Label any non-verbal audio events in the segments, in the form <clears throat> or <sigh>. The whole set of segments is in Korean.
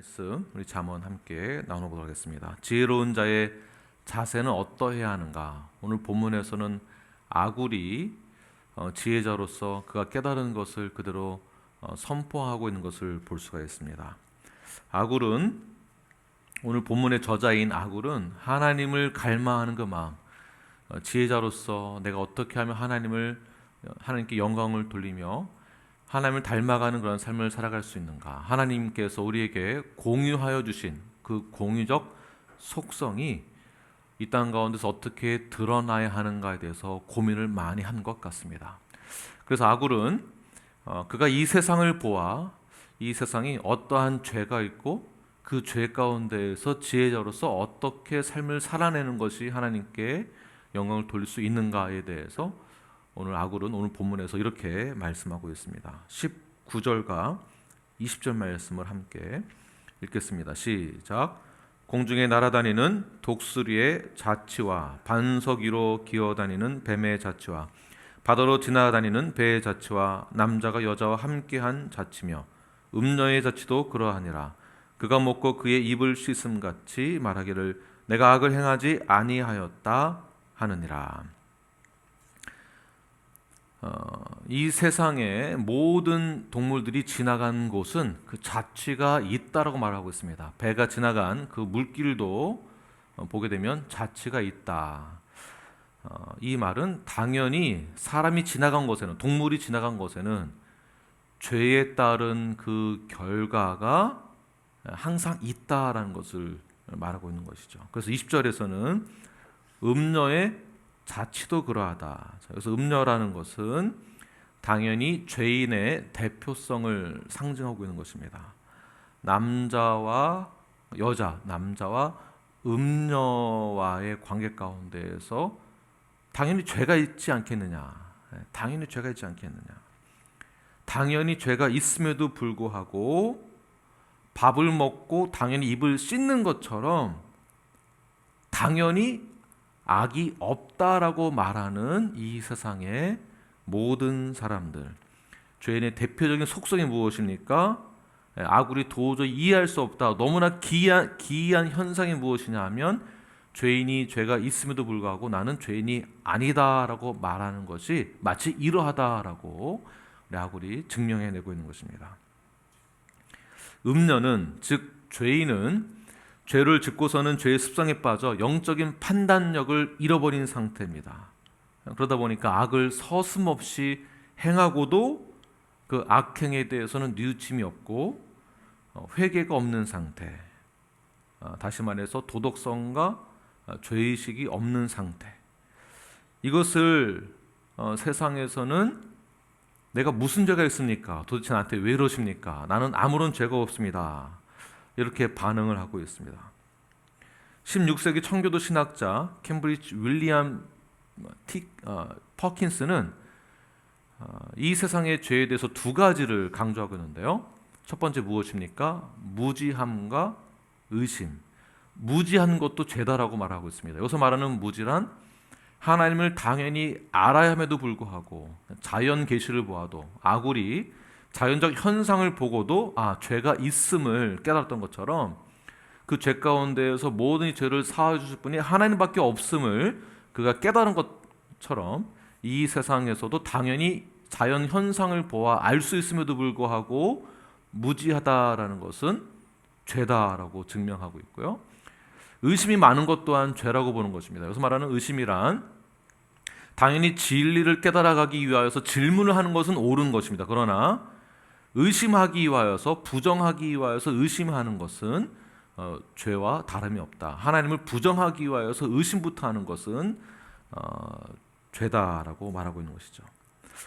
말씀 우리 잠언 함께 나눠보도록 하겠습니다. 지혜로운 자의 자세는 어떠해야 하는가? 오늘 본문에서는 아굴이 어, 지혜자로서 그가 깨달은 것을 그대로 어, 선포하고 있는 것을 볼 수가 있습니다. 아굴은 오늘 본문의 저자인 아굴은 하나님을 갈망하는 그 마음, 어, 지혜자로서 내가 어떻게 하면 하나님을 하나님께 영광을 돌리며 하나님을 닮아가는 그런 삶을 살아갈 수 있는가? 하나님께서 우리에게 공유하여 주신 그 공유적 속성이 이 땅 가운데서 어떻게 드러나야 하는가에 대해서 고민을 많이 한 것 같습니다. 그래서 아굴은 어, 그가 이 세상을 보아 이 세상이 어떠한 죄가 있고 그 죄 가운데에서 지혜자로서 어떻게 삶을 살아내는 것이 하나님께 영광을 돌릴 수 있는가에 대해서 오늘 아굴은 오늘 본문에서 이렇게 말씀하고 있습니다. 19절과 20절 말씀을 함께 읽겠습니다. 시작. 공중에 날아다니는 독수리의 자치와 반석 위로 기어다니는 뱀의 자치와 바다로 지나다니는 배의 자치와 남자가 여자와 함께한 자치며 음녀의 자치도 그러하니라. 그가 먹고 그의 입을 씻음 같이 말하기를 내가 악을 행하지 아니하였다 하느니라. 어, 이 세상의 모든 동물들이 지나간 곳은 그 자취가 있다라고 말하고 있습니다. 배가 지나간 그 물길도 어, 보게 되면 자취가 있다. 어, 이 말은 당연히 사람이 지나간 곳에는 동물이 지나간 곳에는 죄에 따른 그 결과가 항상 있다라는 것을 말하고 있는 것이죠. 그래서 20절에서는 음녀의 자치도 그러하다. 그래서 음녀라는 것은 당연히 죄인의 대표성을 상징하고 있는 것입니다. 남자와 여자, 남자와 음녀와의 관계 가운데에서 당연히 죄가 있지 않겠느냐. 네, 당연히 죄가 있지 않겠느냐. 당연히 죄가 있음에도 불구하고 밥을 먹고 당연히 입을 씻는 것처럼 당연히 악이 없다라고 말하는 이 세상의 모든 사람들. 죄인의 대표적인 속성이 무엇입니까? 예, 아굴이 도저히 이해할 수 없다. 너무나 기이한, 기이한 현상이 무엇이냐 하면 죄인이 죄가 있음에도 불구하고 나는 죄인이 아니다라고 말하는 것이 마치 이러하다라고 아굴이 증명해내고 있는 것입니다. 음녀는 즉 죄인은 죄를 짓고서는 죄의 습성에 빠져 영적인 판단력을 잃어버린 상태입니다. 그러다 보니까 악을 서슴없이 행하고도 그 악행에 대해서는 뉘우침이 없고 어, 회개가 없는 상태. 어, 다시 말해서 도덕성과 어, 죄의식이 없는 상태. 이것을 세상에서는 내가 무슨 죄가 있습니까? 도대체 나한테 왜 이러십니까? 나는 아무런 죄가 없습니다. 이렇게 반응을 하고 있습니다. 16세기 청교도 신학자 캠브리지 윌리엄 티, 어, 퍼킨스는 어, 이 세상의 죄에 대해서 두 가지를 강조하고 있는데요. 첫 번째 무엇입니까? 무지함과 의심. 무지한 것도 죄다라고 말하고 있습니다. 여기서 말하는 무지란 하나님을 당연히 알아야 함에도 불구하고 자연 계시를 보아도 아굴이 자연적 현상을 보고도 아 죄가 있음을 깨달았던 것처럼 그 죄 가운데에서 모든 이 죄를 사해 주실 분이 하나님밖에 없음을 그가 깨달은 것처럼 이 세상에서도 당연히 자연 현상을 보아 알 수 있음에도 불구하고 무지하다라는 것은 죄다라고 증명하고 있고요. 의심이 많은 것 또한 죄라고 보는 것입니다. 여기서 말하는 의심이란 당연히 진리를 깨달아가기 위하여서 질문을 하는 것은 옳은 것입니다. 그러나 의심하기 위하여서 부정하기 위하여서 의심하는 것은 어, 죄와 다름이 없다. 하나님을 부정하기 위하여서 의심부터 하는 것은 어, 죄다라고 말하고 있는 것이죠.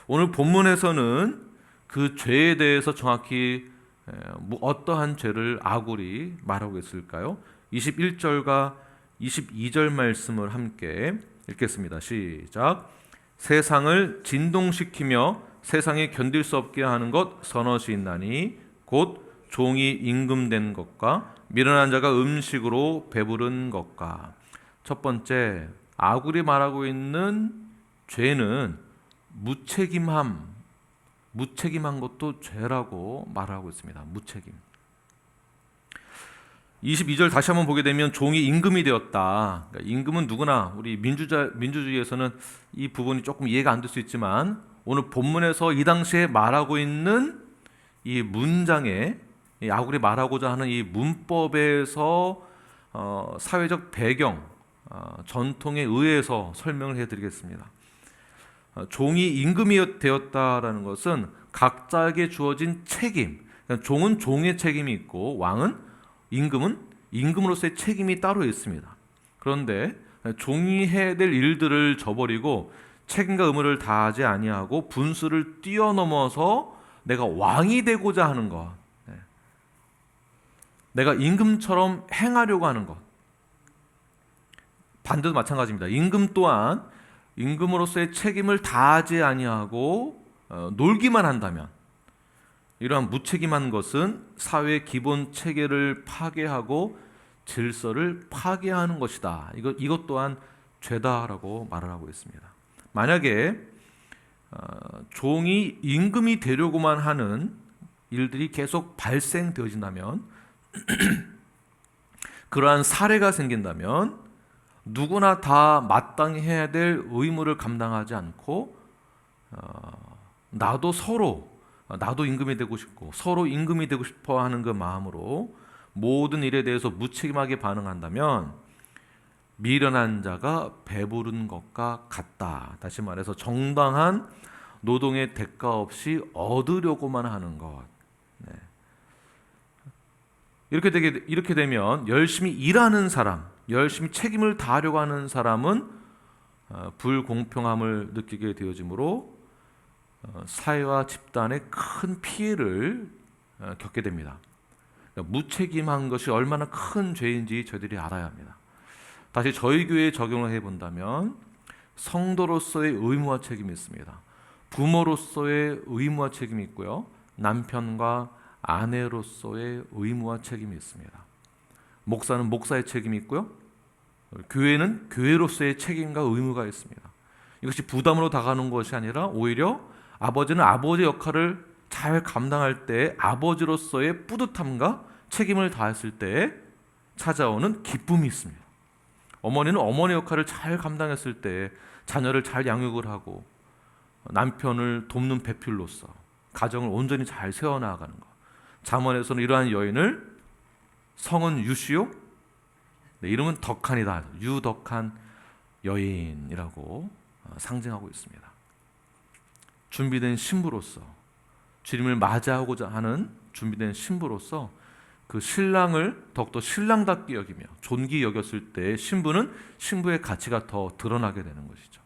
오늘 본문에서는 그 죄에 대해서 정확히 에, 뭐 어떠한 죄를 아굴이 말하고 있을까요? 21절과 22절 말씀을 함께 읽겠습니다. 시작. 세상을 진동시키며 세상에 견딜 수 없게 하는 것 선엇이 있나니 곧 종이 임금된 것과 미련한 자가 음식으로 배부른 것과 첫 번째 아굴이 말하고 있는 죄는 무책임함 무책임한 것도 죄라고 말하고 있습니다. 무책임. 22절 다시 한번 보게 되면 종이 임금이 되었다. 그러니까 임금은 누구나 우리 민주자 민주주의에서는 이 부분이 조금 이해가 안 될 수 있지만 오늘 본문에서 이 당시에 말하고 있는 이 문장에 이 아굴이 말하고자 하는 이 문법에서 어, 사회적 배경, 어, 전통에 의해서 설명을 해드리겠습니다. 어, 종이 임금이 되었다라는 것은 각자에게 주어진 책임. 그러니까 종은 종의 책임이 있고 왕은 임금은 임금으로서의 책임이 따로 있습니다. 그런데 종이 해야 될 일들을 저버리고 책임과 의무를 다하지 아니하고 분수를 뛰어넘어서 내가 왕이 되고자 하는 것, 네. 내가 임금처럼 행하려고 하는 것. 반대도 마찬가지입니다. 임금 또한 임금으로서의 책임을 다하지 아니하고 어, 놀기만 한다면 이러한 무책임한 것은 사회의 기본 체계를 파괴하고 질서를 파괴하는 것이다. 이것 이것 또한 죄다라고 말을 하고 있습니다. 만약에 어, 종이 임금이 되려고만 하는 일들이 계속 발생되어진다면 <clears throat> 그러한 사례가 생긴다면 누구나 다 마땅히 해야 될 의무를 감당하지 않고 어, 나도 서로 나도 임금이 되고 싶고 서로 임금이 되고 싶어 하는 그 마음으로 모든 일에 대해서 무책임하게 반응한다면 미련한 자가 배부른 것과 같다. 다시 말해서 정당한 노동의 대가 없이 얻으려고만 하는 것. 네. 이렇게 되게 이렇게 되면 열심히 일하는 사람, 열심히 책임을 다하려고 하는 사람은 어, 불공평함을 느끼게 되어지므로 어, 사회와 집단에 큰 피해를 어, 겪게 됩니다. 그러니까 무책임한 것이 얼마나 큰 죄인지 저희들이 알아야 합니다. 다시 저희 교회에 적용을 해본다면 성도로서의 의무와 책임이 있습니다. 부모로서의 의무와 책임이 있고요. 남편과 아내로서의 의무와 책임이 있습니다. 목사는 목사의 책임이 있고요. 교회는 교회로서의 책임과 의무가 있습니다. 이것이 부담으로 다가는 것이 아니라 오히려 아버지는 아버지 역할을 잘 감당할 때 아버지로서의 뿌듯함과 책임을 다했을 때 찾아오는 기쁨이 있습니다. 어머니는 어머니 역할을 잘 감당했을 때 자녀를 잘 양육을 하고 남편을 돕는 배필로서 가정을 온전히 잘 세워나가는 것. 잠언에서는 이러한 여인을 성은 유시요, 네, 이름은 덕한이다. 유덕한 여인이라고 어, 상징하고 있습니다. 준비된 신부로서 주님을 맞이하고자 하는 준비된 신부로서 그 신랑을 더욱더 신랑답게 여기며 존귀 여겼을 때 신부는 신부의 가치가 더 드러나게 되는 것이죠.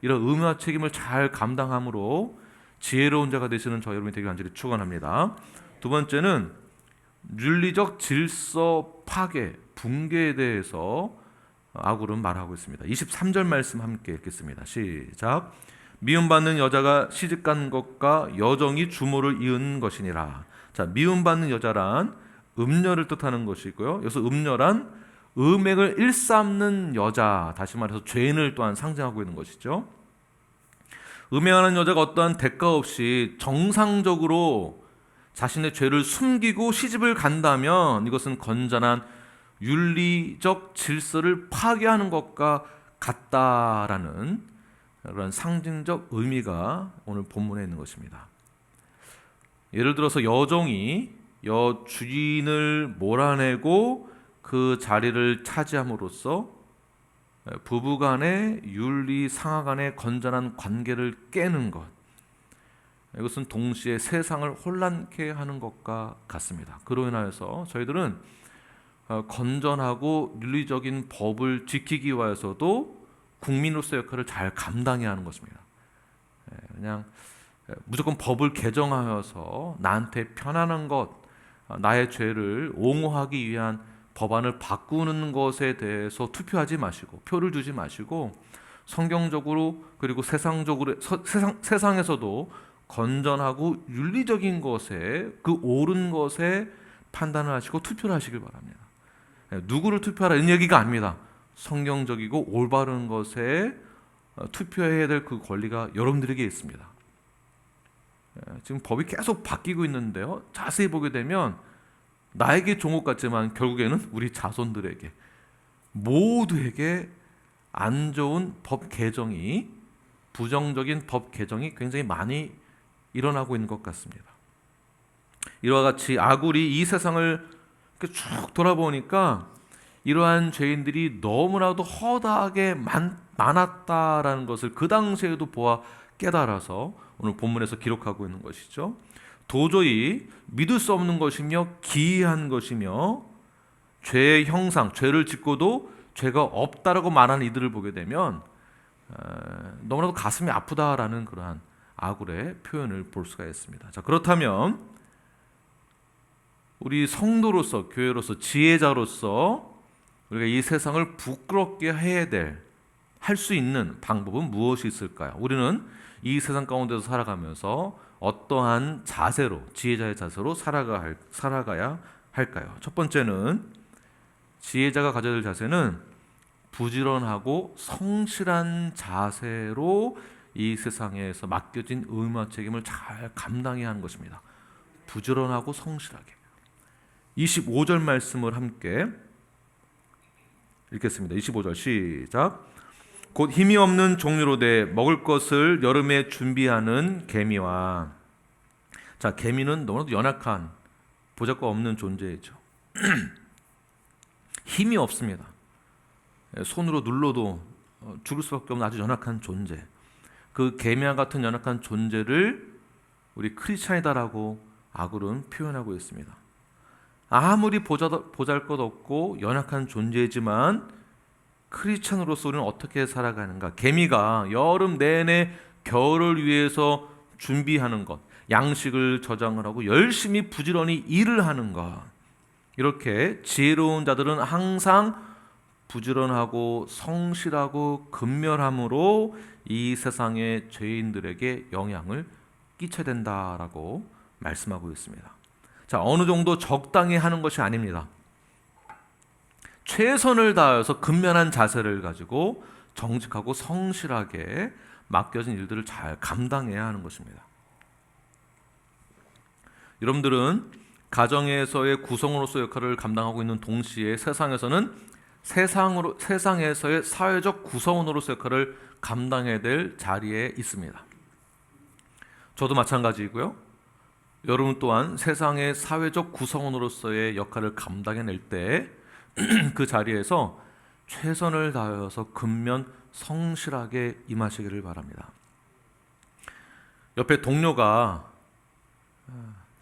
이런 의무와 책임을 잘 감당함으로 지혜로운 자가 되시는 저 여러분이 되길 간절히 축원합니다. 두 번째는 윤리적 질서 파괴, 붕괴에 대해서 아굴은 말하고 있습니다. 23절 말씀 함께 읽겠습니다. 시작. 미움받는 여자가 시집간 것과 여정이 주모를 이은 것이니라. 자, 미움받는 여자란 음녀를 뜻하는 것이고요. 여기서 음녀란 음액을 일삼는 여자, 다시 말해서 죄인을 또한 상징하고 있는 것이죠. 음행하는 여자가 어떠한 대가 없이 정상적으로 자신의 죄를 숨기고 시집을 간다면 이것은 건전한 윤리적 질서를 파괴하는 것과 같다라는 그런 상징적 의미가 오늘 본문에 있는 것입니다. 예를 들어서 여종이 여 주인을 몰아내고 그 자리를 차지함으로써 부부간의 윤리 상하간의 건전한 관계를 깨는 것. 이것은 동시에 세상을 혼란케 하는 것과 같습니다. 그로 인하여서 저희들은 어, 건전하고 윤리적인 법을 지키기 위해서도 국민으로서 역할을 잘 감당해야 하는 것입니다. 예, 그냥 무조건 법을 개정하여서 나한테 편안한 것, 어, 나의 죄를 옹호하기 위한 법안을 바꾸는 것에 대해서 투표하지 마시고 표를 주지 마시고 성경적으로 그리고 세상적으로 서, 세상 세상에서도 건전하고 윤리적인 것에 그 옳은 것에 판단을 하시고 투표를 하시길 바랍니다. 예, 누구를 투표하라는 얘기가 아닙니다. 성경적이고 올바른 것에 어, 투표해야 될 그 권리가 여러분들에게 있습니다. 예, 지금 법이 계속 바뀌고 있는데요. 자세히 보게 되면 나에게 종옥 같지만 결국에는 우리 자손들에게 모두에게 안 좋은 법 개정이 부정적인 법 개정이 굉장히 많이 일어나고 있는 것 같습니다. 이와 같이 아굴이 이 세상을 쭉 돌아보니까 이러한 죄인들이 너무나도 허다하게 많, 많았다라는 것을 그 당시에도 보아 깨달아서 오늘 본문에서 기록하고 있는 것이죠. 도저히 믿을 수 없는 것이며 기이한 것이며 죄의 형상, 죄를 짓고도 죄가 없다라고 말하는 이들을 보게 되면 어, 너무나도 가슴이 아프다라는 그러한 아굴의 표현을 볼 수가 있습니다. 자 그렇다면 우리 성도로서 교회로서 지혜자로서 우리가 이 세상을 부끄럽게 해야 될 할 수 있는 방법은 무엇이 있을까요? 우리는 이 세상 가운데서 살아가면서 어떠한 자세로 지혜자의 자세로 살아가 할, 살아가야 할까요? 첫 번째는 지혜자가 가져야 될 자세는 부지런하고 성실한 자세로 이 세상에서 맡겨진 의무와 책임을 잘 감당해야 하는 것입니다. 부지런하고 성실하게. 25절 말씀을 함께 읽겠습니다. 25절 시작. 곧 힘이 없는 종류로 돼 먹을 것을 여름에 준비하는 개미와 자 개미는 너무나도 연약한 보잘것 없는 존재이죠. <clears throat> 힘이 없습니다. 손으로 눌러도 어, 죽을 수밖에 없는 아주 연약한 존재. 그 개미와 같은 연약한 존재를 우리 크리스찬이다라고 아굴은 표현하고 있습니다. 아무리 보잘 것 없고 연약한 존재이지만 크리스천으로서 우리는 어떻게 살아가는가? 개미가 여름 내내 겨울을 위해서 준비하는 것, 양식을 저장을 하고 열심히 부지런히 일을 하는 것. 이렇게 지혜로운 자들은 항상 부지런하고 성실하고 근면함으로 이 세상의 죄인들에게 영향을 끼쳐야 된다라고 말씀하고 있습니다. 자, 어느 정도 적당히 하는 것이 아닙니다. 최선을 다해서 근면한 자세를 가지고 정직하고 성실하게 맡겨진 일들을 잘 감당해야 하는 것입니다. 여러분들은 가정에서의 구성으로서 역할을 감당하고 있는 동시에 세상에서는 세상으로 세상에서의 사회적 구성원으로서 역할을 감당해야 될 자리에 있습니다. 저도 마찬가지이고요. 여러분 또한 세상의 사회적 구성원으로서의 역할을 감당해낼 때 <clears throat> 그 자리에서 최선을 다하여서 근면 성실하게 임하시기를 바랍니다. 옆에 동료가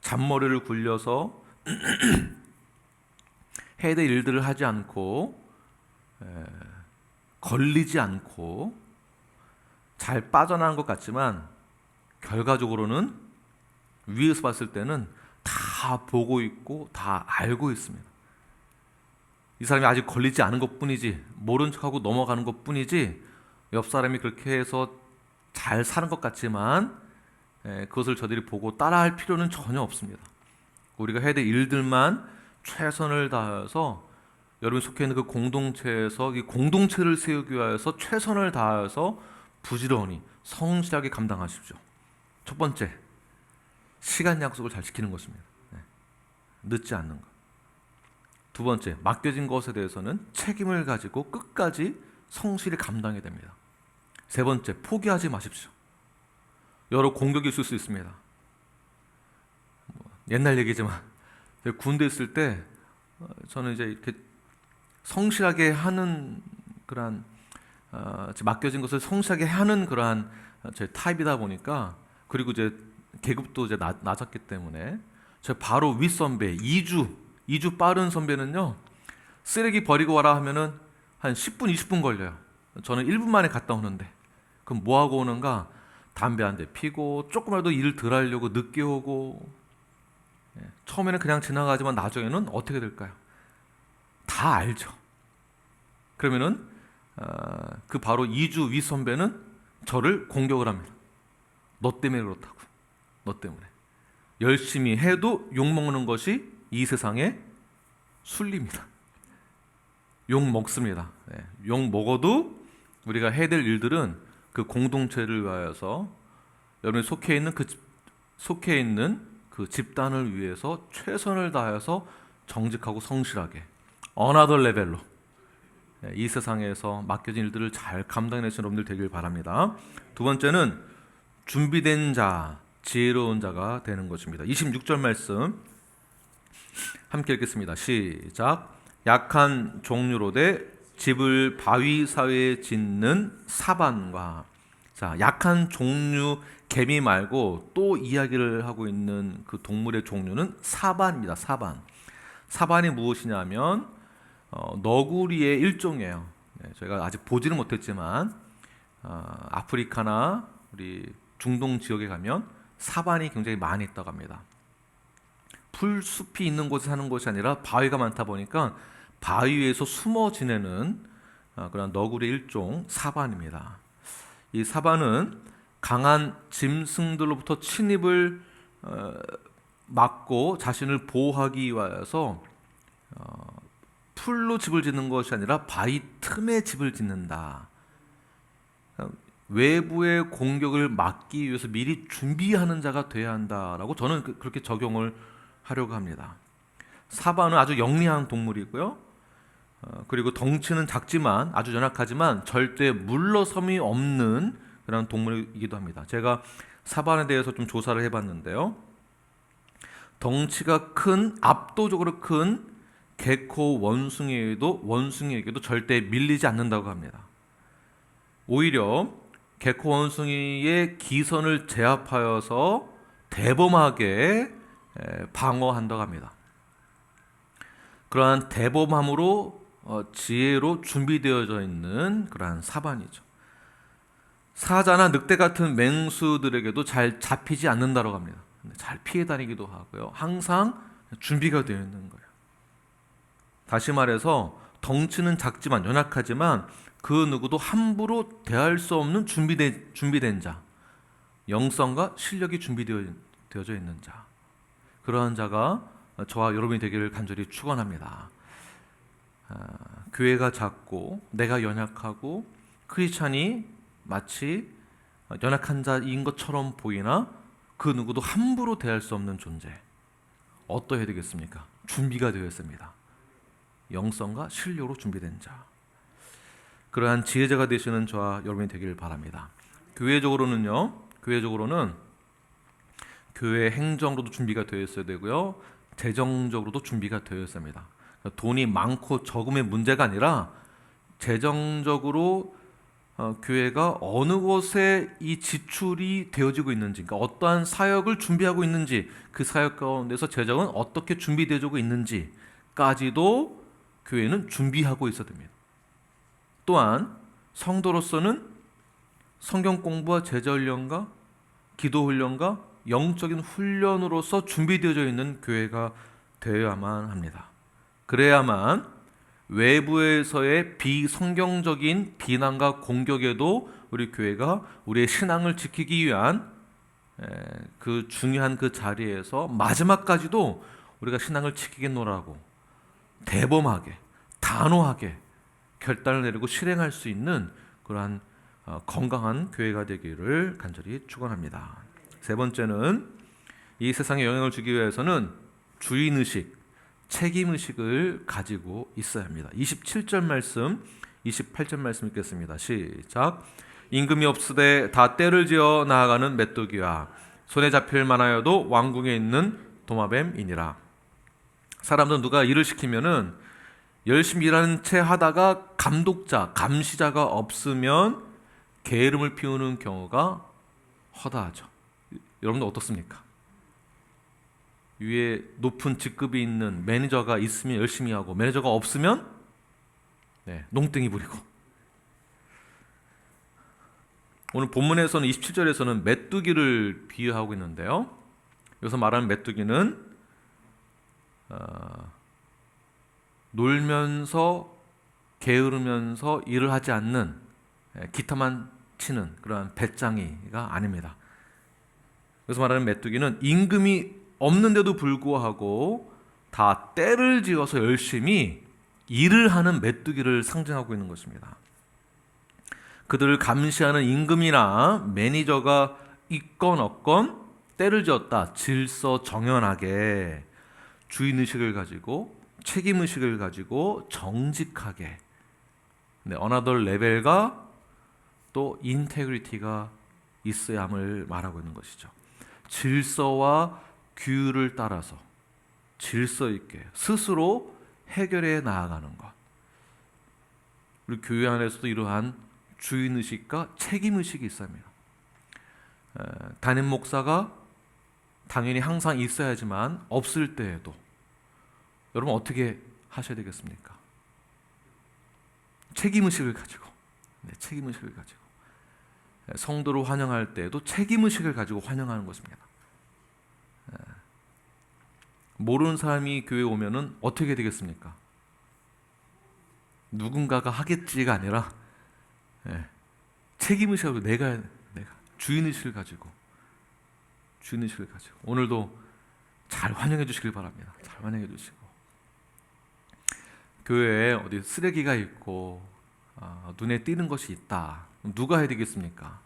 잔머리를 굴려서 <clears throat> 해야 될 일들을 하지 않고 걸리지 않고 잘 빠져나간 것 같지만 결과적으로는 위에서 봤을 때는 다 보고 있고 다 알고 있습니다. 이 사람이 아직 걸리지 않은 것 뿐이지, 모른 척하고 넘어가는 것 뿐이지, 옆 사람이 그렇게 해서 잘 사는 것 같지만, 예, 그것을 저들이 보고 따라할 필요는 전혀 없습니다. 우리가 해야 될 일들만 최선을 다해서 여러분 속해 있는 그 공동체에서 이 공동체를 세우기 위해서 최선을 다해서 부지런히 성실하게 감당하십시오. 첫 번째, 시간 약속을 잘 지키는 것입니다. 네. 늦지 않는 것. 두 번째, 맡겨진 것에 대해서는 책임을 가지고 끝까지 성실히 감당해야 됩니다. 세 번째, 포기하지 마십시오. 여러 공격이 있을 수 있습니다. 뭐, 옛날 얘기지만 군대 있을 때 어, 저는 이제 이렇게 성실하게 하는 그러한 어, 맡겨진 것을 성실하게 하는 그러한 제 타입이다 보니까 그리고 이제 계급도 이제 낮, 낮았기 때문에 저 바로 윗 선배 이주 이주 빠른 선배는요 쓰레기 버리고 와라 하면은 한 10분 20분 걸려요. 저는 1분 만에 갔다 오는데 그럼 뭐 하고 오는가? 담배 한 대 피고 조금이라도 일을 덜 하려고 늦게 오고 예, 처음에는 그냥 지나가지만 나중에는 어떻게 될까요? 다 알죠. 그러면은 어, 그 바로 이주 윗 선배는 저를 공격을 합니다. 너 때문에 그렇다고. 너 때문에. 열심히 해도 욕 먹는 것이 이 세상의 순리입니다. 욕 먹습니다. 네. 욕 먹어도 우리가 해야 될 일들은 그 공동체를 위하여서 여러분이 속해 있는 그 속해 있는 그 집단을 위해서 최선을 다해서 정직하고 성실하게 어나더 레벨로 예, 이 세상에서 맡겨진 일들을 잘 감당해내시는 여러분들 되길 바랍니다. 두 번째는 준비된 자, 지혜로운 자가 되는 것입니다. 26절 말씀 함께 읽겠습니다. 시작. 약한 종류로 돼 집을 바위 사이에 짓는 사반과 자 약한 종류 개미 말고 또 이야기를 하고 있는 그 동물의 종류는 사반입니다. 사반. 사반이 무엇이냐면 어, 너구리의 일종이에요. 네, 저희가 아직 보지는 못했지만 어, 아프리카나 우리 중동 지역에 가면 사반이 굉장히 많이 있다고 합니다. 풀숲이 있는 곳에 사는 것이 아니라 바위가 많다 보니까 바위 위에서 숨어 지내는 어, 그런 너구리 일종 사반입니다. 이 사반은 강한 짐승들로부터 침입을 어, 막고 자신을 보호하기 위하여서 어, 풀로 집을 짓는 것이 아니라 바위 틈에 집을 짓는다. 외부의 공격을 막기 위해서 미리 준비하는 자가 돼야 한다라고 저는 그- 그렇게 적용을 하려고 합니다. 사바는 아주 영리한 동물이고요. 어, 그리고 덩치는 작지만 아주 연약하지만 절대 물러섬이 없는 그런 동물이기도 합니다. 제가 사반에 대해서 좀 조사를 해봤는데요. 덩치가 큰 압도적으로 큰 개코 원숭이에도 원숭이에게도 절대 밀리지 않는다고 합니다. 오히려 개코 원숭이의 기선을 제압하여서 대범하게 에, 방어한다고 합니다. 그러한 대범함으로 어, 지혜로 준비되어져 있는 그러한 사반이죠. 사자나 늑대 같은 맹수들에게도 잘 잡히지 않는다고 합니다. 잘 피해 다니기도 하고요. 항상 준비가 되어 있는 거예요. 다시 말해서 덩치는 작지만 연약하지만 그 누구도 함부로 대할 수 없는 준비된 준비된 자, 영성과 실력이 준비되어 져 있는 자, 그러한 자가 저와 여러분이 되기를 간절히 축원합니다. 아, 교회가 작고 내가 연약하고 크리스찬이 마치 연약한 자인 것처럼 보이나 그 누구도 함부로 대할 수 없는 존재. 어떠해야 되겠습니까? 준비가 되어 있습니다. 영성과 실력으로 준비된 자. 그러한 지혜자가 되시는 저와 여러분이 되기를 바랍니다. 교회적으로는요. 교회적으로는 교회 행정으로도 준비가 되어 있어야 되고요. 재정적으로도 준비가 되어 있습니다. 그러니까 돈이 많고 적음의 문제가 아니라 재정적으로 어, 교회가 어느 곳에 이 지출이 되어지고 있는지, 그러니까 어떠한 사역을 준비하고 있는지, 그 사역 가운데서 재정은 어떻게 준비되어지고 있는지까지도 교회는 준비하고 있어야 됩니다. 또한 성도로서는 성경 공부와 제자 훈련과 기도 훈련과 영적인 훈련으로서 준비되어져 있는 교회가 되어야만 합니다. 그래야만 외부에서의 비성경적인 비난과 공격에도 우리 교회가 우리의 신앙을 지키기 위한 그 중요한 그 자리에서 마지막까지도 우리가 신앙을 지키겠노라고 대범하게 단호하게 결단을 내리고 실행할 수 있는 그러한 어, 건강한 교회가 되기를 간절히 축원합니다. 세 번째는 이 세상에 영향을 주기 위해서는 주인 의식, 책임 의식을 가지고 있어야 합니다. 27절 말씀, 28절 말씀 읽겠습니다. 시작. 임금이 없으되 다 때를 지어 나아가는 메뚜기와 손에 잡힐 만하여도 왕궁에 있는 도마뱀이니라. 사람들 누가 일을 시키면은 열심히 일하는 채 하다가 감독자, 감시자가 없으면 게으름을 피우는 경우가 허다하죠. 여러분들 어떻습니까? 위에 높은 직급이 있는 매니저가 있으면 열심히 하고 매니저가 없으면 네, 농땡이 부리고 오늘 본문에서는 27절에서는 메뚜기를 비유하고 있는데요. 여기서 말하는 메뚜기는 어, 놀면서 게으르면서 일을 하지 않는 예, 기타만 치는 그러한 배짱이가 아닙니다. 그래서 말하는 메뚜기는 임금이 없는데도 불구하고 다 때를 지어서 열심히 일을 하는 메뚜기를 상징하고 있는 것입니다. 그들을 감시하는 임금이나 매니저가 있건 없건 때를 지었다 질서 정연하게 주인 의식을 가지고 책임 의식을 가지고 정직하게 네, 어나더 레벨과 또 인테그리티가 있어야 함을 말하고 있는 것이죠. 질서와 규율을 따라서 질서 있게 스스로 해결해 나아가는 것. 우리 교회 안에서도 이러한 주인 의식과 책임 의식이. 에, 담임 목사가 당연히 항상 있어야지만 없을 때에도 여러분 어떻게 하셔야 되겠습니까? 책임 의식을 가지고 네, 책임 의식을 가지고 에, 성도를 환영할 때에도 책임 의식을 가지고 환영하는 것입니다. 에, 모르는 사람이 교회 에 오면은 어떻게 되겠습니까? 누군가가 하겠지가 아니라 예, 책임 의식을 내가 내가 주인 의식을 가지고 주인 의식을 가지고 오늘도 잘 환영해 주시길 바랍니다. 잘 환영해 주시고 교회에 어디 쓰레기가 있고 아, 눈에 띄는 것이 있다. 누가 해야 되겠습니까?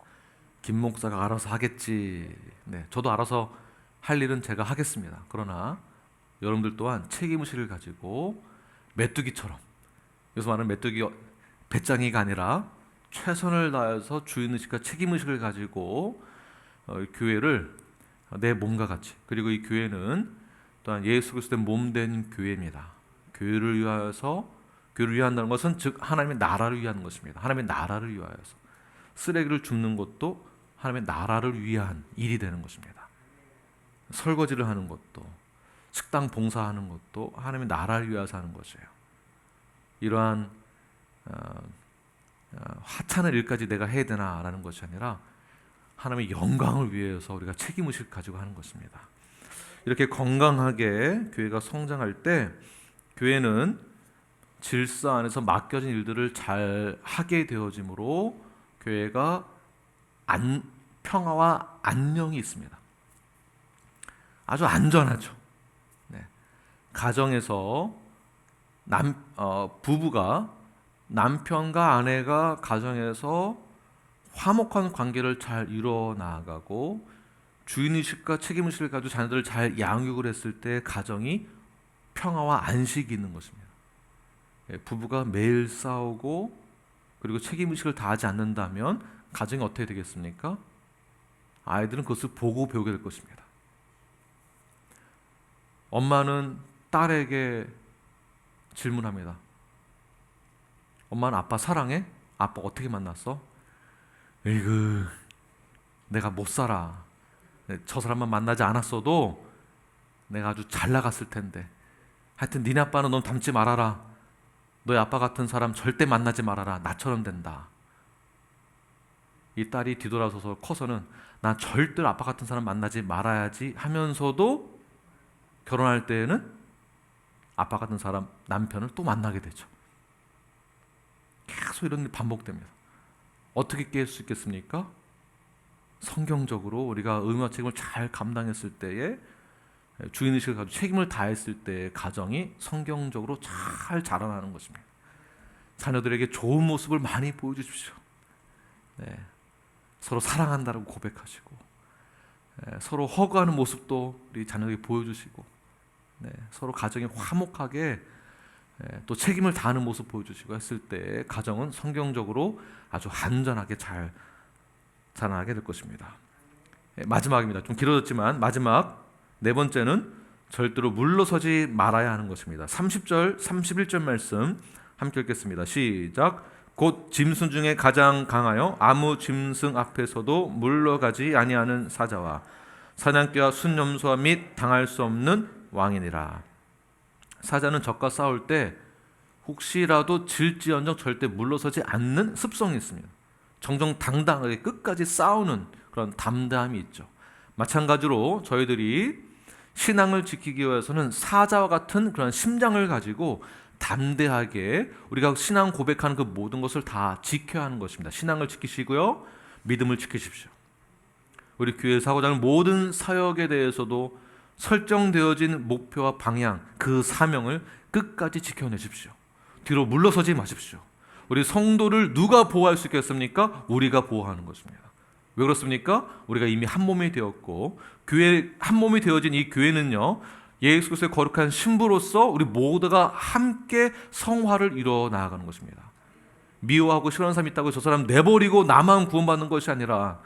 김 목사가 알아서 하겠지. 네, 저도 알아서 할 일은 제가 하겠습니다. 그러나 여러분들 또한 책임 의식을 가지고 메뚜기처럼 여기서 말하는 메뚜기 배짱이가 아니라 최선을 다해서 주인 의식과 책임 의식을 가지고 어, 교회를 내 몸과 같이 그리고 이 교회는 또한 예수 그리스도의 몸 된 교회입니다. 교회를 위하여서 교회를 위한다는 것은 즉 하나님의 나라를 위한 것입니다. 하나님의 나라를 위하여서 쓰레기를 줍는 것도 하나님의 나라를 위한 일이 되는 것입니다. 설거지를 하는 것도 식당 봉사하는 것도 하나님의 나라를 위해서 하는 것이에요. 이러한 어, 어, 하찮은 일까지 내가 해야 되나라는 것이 아니라 하나님의 영광을 위해서 우리가 책임의식을 가지고 하는 것입니다. 이렇게 건강하게 교회가 성장할 때 교회는 질서 안에서 맡겨진 일들을 잘 하게 되어지므로 교회가 안, 평화와 안녕이 있습니다. 아주 안전하죠. 네. 가정에서 남 어, 부부가 남편과 아내가 가정에서 화목한 관계를 잘 이뤄 나가고 주인의식과 책임의식을 가지고 자녀들을 잘 양육을 했을 때 가정이 평화와 안식이 있는 것입니다. 예, 부부가 매일 싸우고 그리고 책임 의식을 다하지 않는다면 가정이 어떻게 되겠습니까? 아이들은 그것을 보고 배우게 될 것입니다. 엄마는 딸에게 질문합니다. 엄마는 아빠 사랑해? 아빠 어떻게 만났어? 에이그, 내가 못 살아. 저 사람만 만나지 않았어도 내가 아주 잘 나갔을 텐데. 하여튼 니네 아빠는 넌 닮지 말아라. 너희 아빠 같은 사람 절대 만나지 말아라. 나처럼 된다. 이 딸이 뒤돌아서서 커서는 난 절대 아빠 같은 사람 만나지 말아야지 하면서도 결혼할 때에는 아빠 같은 사람 남편을 또 만나게 되죠. 계속 이런 일이 반복됩니다. 어떻게 깰 수 있겠습니까? 성경적으로 우리가 의무와 책임을 잘 감당했을 때에 주인 의식을 가지고 책임을 다했을 때 가정이 성경적으로 잘 자라나는 것입니다. 자녀들에게 좋은 모습을 많이 보여주십시오. 네. 서로 사랑한다고 고백하시고 네. 서로 허구하는 모습도 우리 자녀에게 보여주시고 네. 서로 가정이 화목하게 예, 또 책임을 다하는 모습 보여주시고 했을 때 가정은 성경적으로 아주 안전하게 잘 자라나게 될 것입니다. 예, 마지막입니다. 좀 길어졌지만 마지막 네 번째는 절대로 물러서지 말아야 하는 것입니다. 30절, 31절 말씀 함께 읽겠습니다. 시작. 곧 짐승 중에 가장 강하여 아무 짐승 앞에서도 물러가지 아니하는 사자와 사냥개와 순념소와 및 당할 수 없는 왕이니라. 사자는 적과 싸울 때 혹시라도 질지언정 절대 물러서지 않는 습성이 있습니다. 정정당당하게 끝까지 싸우는 그런 담대함이 있죠. 마찬가지로 저희들이 신앙을 지키기 위해서는 사자와 같은 그런 심장을 가지고 담대하게 우리가 신앙 고백하는 그 모든 것을 다 지켜야 하는 것입니다. 신앙을 지키시고요. 믿음을 지키십시오. 우리 교회에서 하고자 하는 모든 사역에 대해서도 설정되어진 목표와 방향, 그 사명을 끝까지 지켜내십시오. 뒤로 물러서지 마십시오. 우리 성도를 누가 보호할 수 있겠습니까? 우리가 보호하는 것입니다. 왜 그렇습니까? 우리가 이미 한 몸이 되었고 교회 한 몸이 되어진 이 교회는요 예수 그리스도의 거룩한 신부로서 우리 모두가 함께 성화를 이루어 나아가는 것입니다. 미워하고 싫어하는 사람이 있다고 저 사람 내버리고 나만 구원받는 것이 아니라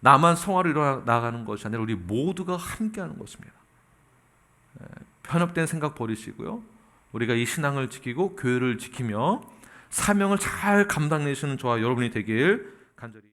나만 성화를 이루어 나가는 것이 아니라 우리 모두가 함께하는 것입니다. 에, 편협된 생각 버리시고요. 우리가 이 신앙을 지키고 교회를 지키며 사명을 잘 감당내시는 저와 여러분이 되길 간절히